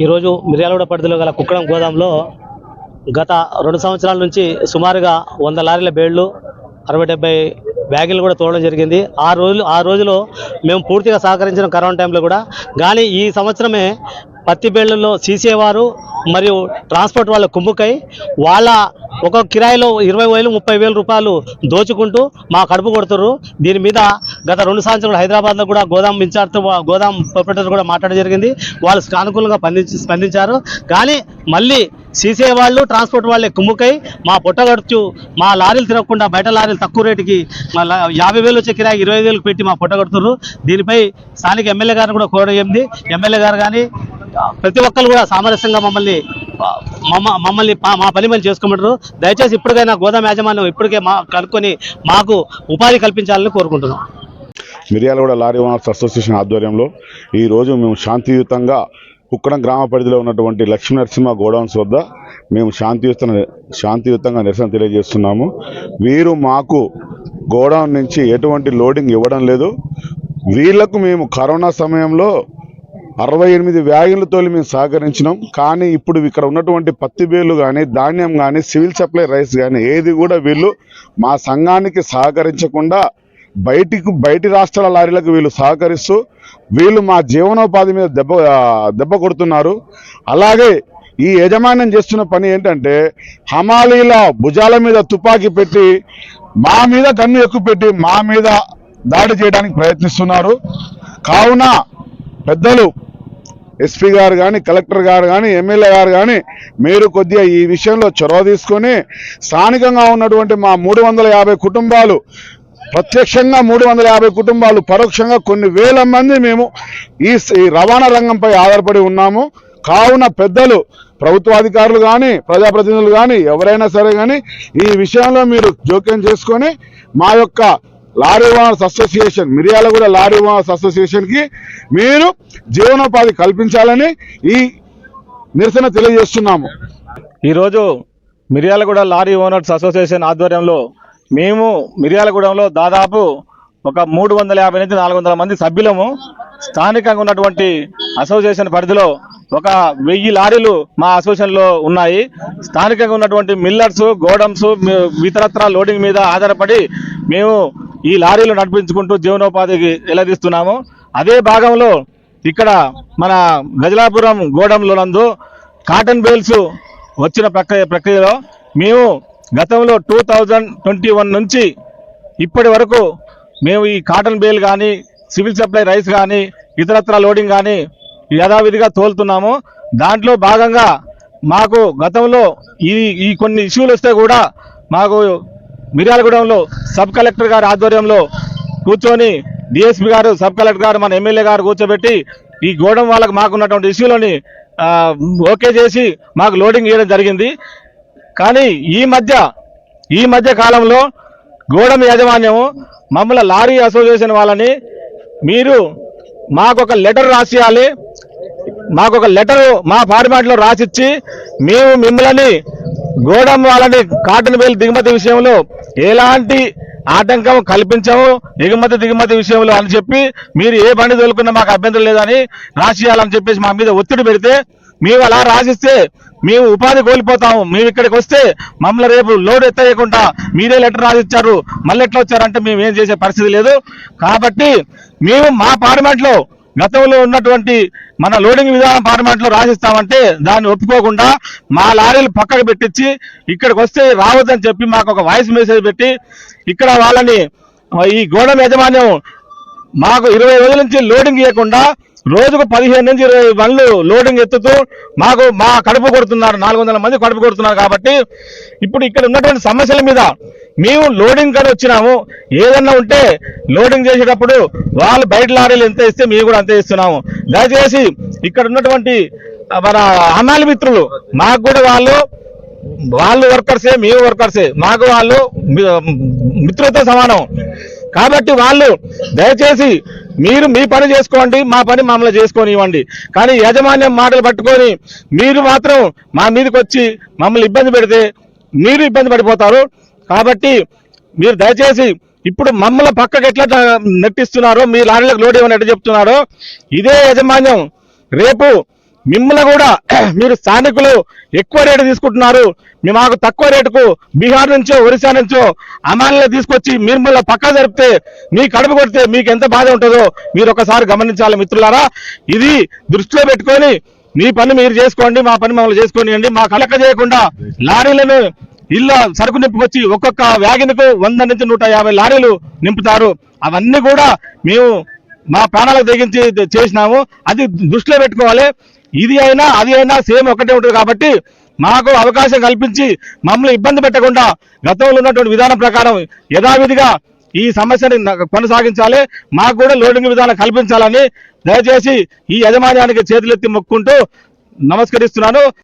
ఈరోజు మిర్యాలగూడ పరిధిలో గల కుక్కడం గోదాంలో గత రెండు సంవత్సరాల నుంచి సుమారుగా వంద లారీల బేళ్ళు అరవై డెబ్బై బ్యాగులు కూడా తోడడం జరిగింది. ఆ రోజులు ఆ రోజులో మేము పూర్తిగా సహకరించిన కరోనా టైంలో కూడా కానీ ఈ సంవత్సరమే పత్తి బేళ్ళలో సీసేవారు మరియు ట్రాన్స్పోర్ట్ వాళ్ళ కుమ్ముకై వాళ్ళ ఒక కిరాయిలో ఇరవై వేలు ముప్పై వేల రూపాయలు దోచుకుంటూ మా కడుపు కొడుతుర్రు. దీని మీద గత రెండు సంవత్సరాలు హైదరాబాద్లో కూడా గోదాం ఇన్ఛార్జ్తో గోదాం ప్రొపరేటర్ కూడా మాట్లాడడం జరిగింది. వాళ్ళు సానుకూలంగా స్పందించి స్పందించారు. కానీ మళ్ళీ సీసీ వాళ్ళు ట్రాన్స్పోర్ట్ వాళ్ళే కుమ్ముకై మా పొట్టగడుచు మా లారీలు తిరగకుండా బయట లారీలు తక్కువ రేటుకి యాభై వేలు వచ్చే కిరాయి ఇరవై వేలకు పెట్టి మా పొట్టగడుతుర్రు దీనిపై స్థానిక ఎమ్మెల్యే గారిని కూడా కోరడం ఎమ్మెల్యే గారు కానీ ప్రతి ఒక్కరు కూడా సామరస్యంగా మమ్మల్ని మమ్మ మమ్మల్ని మా పని మేము చేసుకోమంటారు. దయచేసి ఇప్పటికైనా గోదాం యాజమాన్యం ఇప్పటికే మా కనుక్కొని మాకు ఉపాధి కల్పించాలని కోరుకుంటున్నాం. మిర్యాలగూడ లారీ ఓనర్స్ అసోసియేషన్ ఆధ్వర్యంలో ఈరోజు మేము శాంతియుతంగా కుక్కడం గ్రామ పరిధిలో ఉన్నటువంటి లక్ష్మీ నరసింహ గోడౌన్స్ వద్ద మేము శాంతియుత శాంతియుతంగా నిరసన తెలియజేస్తున్నాము. వీరు మాకు గోడౌన్ నుంచి ఎటువంటి లోడింగ్ ఇవ్వడం లేదు. వీళ్ళకు మేము కరోనా సమయంలో అరవై ఎనిమిది వ్యాగన్లతో మేము సహకరించినాం. కానీ ఇప్పుడు ఇక్కడ ఉన్నటువంటి పత్తి బేలు కానీ ధాన్యం కానీ సివిల్ సప్లై రైస్ కానీ ఏది కూడా వీళ్ళు మా సంఘానికి సహకరించకుండా బయటికి బయటి రాష్ట్రాల లారీలకు వీళ్ళు సహకరిస్తూ వీళ్ళు మా జీవనోపాధి మీద దెబ్బ దెబ్బ కొడుతున్నారు. అలాగే ఈ యజమాన్యం చేస్తున్న పని ఏంటంటే హమాలీల భుజాల మీద తుపాకీ పెట్టి మా మీద గన్ను ఎక్కువ పెట్టి మా మీద దాడి చేయడానికి ప్రయత్నిస్తున్నారు. కావున పెద్దలు ఎస్పీ గారు కానీ కలెక్టర్ గారు కానీ ఎమ్మెల్యే గారు కానీ మీరు కొద్దిగా ఈ విషయంలో చొరవ తీసుకొని స్థానికంగా ఉన్నటువంటి మా మూడు వందల యాభై కుటుంబాలు ప్రత్యక్షంగా మూడు వందల యాభై కుటుంబాలు పరోక్షంగా కొన్ని వేల మంది మేము ఈ ఈ రవాణా రంగంపై ఆధారపడి ఉన్నాము. కావున పెద్దలు ప్రభుత్వాధికారులు కానీ ప్రజాప్రతినిధులు కానీ ఎవరైనా సరే కానీ ఈ విషయంలో మీరు జోక్యం చేసుకొని మా యొక్క lorry owners association Miryalaguda lorry owners అసోసియేషన్కి మీరు జీవనోపాధి కల్పించాలని ఈ నిరసన తెలియజేస్తున్నాము. ఈరోజు మిర్యాలగూడ లారీ ఓనర్స్ అసోసియేషన్ ఆధ్వర్యంలో మేము మిర్యాలగూడెంలో దాదాపు ఒక మూడు వందల యాభై నుంచి నాలుగు వందల మంది సభ్యులము స్థానికంగా ఉన్నటువంటి అసోసియేషన్ పరిధిలో ఒక వెయ్యి లారీలు మా అసోసియేషన్లో ఉన్నాయి. స్థానికంగా ఉన్నటువంటి మిల్లర్స్ గోడమ్స్ ఇతరత్ర లోడింగ్ మీద ఆధారపడి మేము ఈ లారీలు నడిపించుకుంటూ జీవనోపాధికి నిలదీస్తున్నాము. అదే భాగంలో ఇక్కడ మన గజలాపురం గోడంలో నందు కాటన్ బేల్స్ వచ్చిన ప్రక్రియ ప్రక్రియలో మేము గతంలో టూ థౌజండ్ ట్వంటీ వన్ నుంచి ఇప్పటి వరకు మేము ఈ కాటన్ బేల్ కానీ సివిల్ సప్లై రైస్ కానీ ఇతరత్ర లోడింగ్ కానీ యథావిధిగా తోలుతున్నాము. దాంట్లో భాగంగా మాకు గతంలో ఈ ఈ కొన్ని ఇష్యూలు వస్తే కూడా మాకు మిర్యాలగూడెంలో సబ్ కలెక్టర్ గారి ఆధ్వర్యంలో కూర్చొని డిఎస్పీ గారు సబ్ కలెక్టర్ గారు మన ఎమ్మెల్యే గారు కూర్చోబెట్టి ఈ గోడం వాళ్ళకి మాకున్నటువంటి ఇష్యూలని ఓకే చేసి మాకు లోడింగ్ ఇవ్వడం జరిగింది. కానీ ఈ మధ్య ఈ మధ్య కాలంలో గోడం యాజమాన్యం మమ్మల్ని లారీ అసోసియేషన్ వాళ్ళని మీరు మాకు ఒక లెటర్ రాసియాలి. మాకు ఒక లెటర్ మా ఫార్మాట్లో రాసిచ్చి మేము మిమ్మల్ని గోడం వాళ్ళని కాటన్ బేల్ దిగుమతి విషయంలో ఎలాంటి ఆటంకం కల్పించము ఎగుమతి దిగుమతి విషయంలో అని చెప్పి మీరు ఏ బండి తోలుకున్నా మాకు అభ్యంతరం లేదని రాసియాలని చెప్పేసి మా మీద ఒత్తిడి పెడితే మేము అలా రాసిస్తే మేము ఉపాధి కోల్పోతాము. మేము ఇక్కడికి వస్తే మమ్మల్ని రేపు లోడ్ ఎత్తేయకుండా మీరే లెటర్ రాసిచ్చారు. మళ్ళీ ఎట్లా వచ్చారంటే మేము ఏం చేసే పరిస్థితి లేదు. కాబట్టి మేము మా పార్లమెంట్లో గతంలో ఉన్నటువంటి మన లోడింగ్ విధానం పార్లమెంట్లో రాసిస్తామంటే దాన్ని ఒప్పుకోకుండా మా లారీలు పక్కకు పెట్టించి ఇక్కడికి వస్తే రావద్దని చెప్పి మాకు ఒక వాయిస్ మెసేజ్ పెట్టి ఇక్కడ వాళ్ళని ఈ గోడం యాజమాన్యం మాకు ఇరవై రోజుల నుంచి లోడింగ్ ఇవ్వకుండా రోజుకు పదిహేను నుంచి ఇరవై బండ్లు లోడింగ్ ఎత్తుతూ మాకు మా కడుపు కొడుతున్నారు. నాలుగు వందల మంది కడుపు కొడుతున్నారు కాబట్టి ఇప్పుడు ఇక్కడ ఉన్నటువంటి సమస్యల మీద మేము లోడింగ్ కానీ వచ్చినాము. ఏదన్నా ఉంటే లోడింగ్ చేసేటప్పుడు వాళ్ళు బయట లారీలు ఎంత ఇస్తే మేము కూడా అంతే ఇస్తున్నాము. దయచేసి ఇక్కడ ఉన్నటువంటి మన హమాలి మిత్రులు మాకు కూడా వాళ్ళు వాళ్ళు వర్కర్సే మేము వర్కర్సే మాకు వాళ్ళు మిత్రులతో సమానం. కాబట్టి వాళ్ళు దయచేసి మీరు మీ పని చేసుకోండి మా పని మమ్మల్ని చేసుకొని ఇవ్వండి కానీ యాజమాన్యం మాటలు పట్టుకొని మీరు మాత్రం మా మీదకి వచ్చి మమ్మల్ని ఇబ్బంది పెడితే మీరు ఇబ్బంది పడిపోతారు. కాబట్టి మీరు దయచేసి ఇప్పుడు మమ్మల్ని పక్కకి ఎట్లా నెట్టిస్తున్నారో మీ లారీలకు లోడ్ ఇవ్వని ఎట్లా చెప్తున్నారో ఇదే యాజమాన్యం రేపు మిమ్మల్ని కూడా మీరు స్థానికులు ఎక్కువ రేటు తీసుకుంటున్నారు. మాకు తక్కువ రేటుకు బీహార్ నుంచో ఒరిస్సా నుంచో అమాన్లో తీసుకొచ్చి మిమ్మల్ని పక్క జరిపితే మీ కడుపు కొడితే మీకు ఎంత బాధ ఉంటుందో మీరు ఒకసారి గమనించాలి మిత్రులారా. ఇది దృష్టిలో పెట్టుకొని మీ పని మీరు చేసుకోండి మా పని మమ్మల్ని చేసుకోనియండి. మా కలక చేయకుండా లారీలను ఇళ్ళ సరుకు నింపుకొచ్చి ఒక్కొక్క వ్యాగిన్కు వంద నుంచి నూట యాభై లారీలు నింపుతారు. అవన్నీ కూడా మేము మా ప్రాణాలకు తెగించి చేసినాము. అది దృష్టిలో పెట్టుకోవాలి. ఇది అయినా అది అయినా సేమ్ ఒకటే ఉంటుంది కాబట్టి మాకు అవకాశం కల్పించి మమ్మల్ని ఇబ్బంది పెట్టకుండా గతంలో ఉన్నటువంటి విధానం ప్రకారం యథావిధిగా ఈ సమస్యని కొనసాగించాలి. మాకు కూడా లోడింగ్ విధానం కల్పించాలని దయచేసి ఈ యజమాన్యానికి చేతులెత్తి మొక్కుంటూ నమస్కరిస్తున్నాను.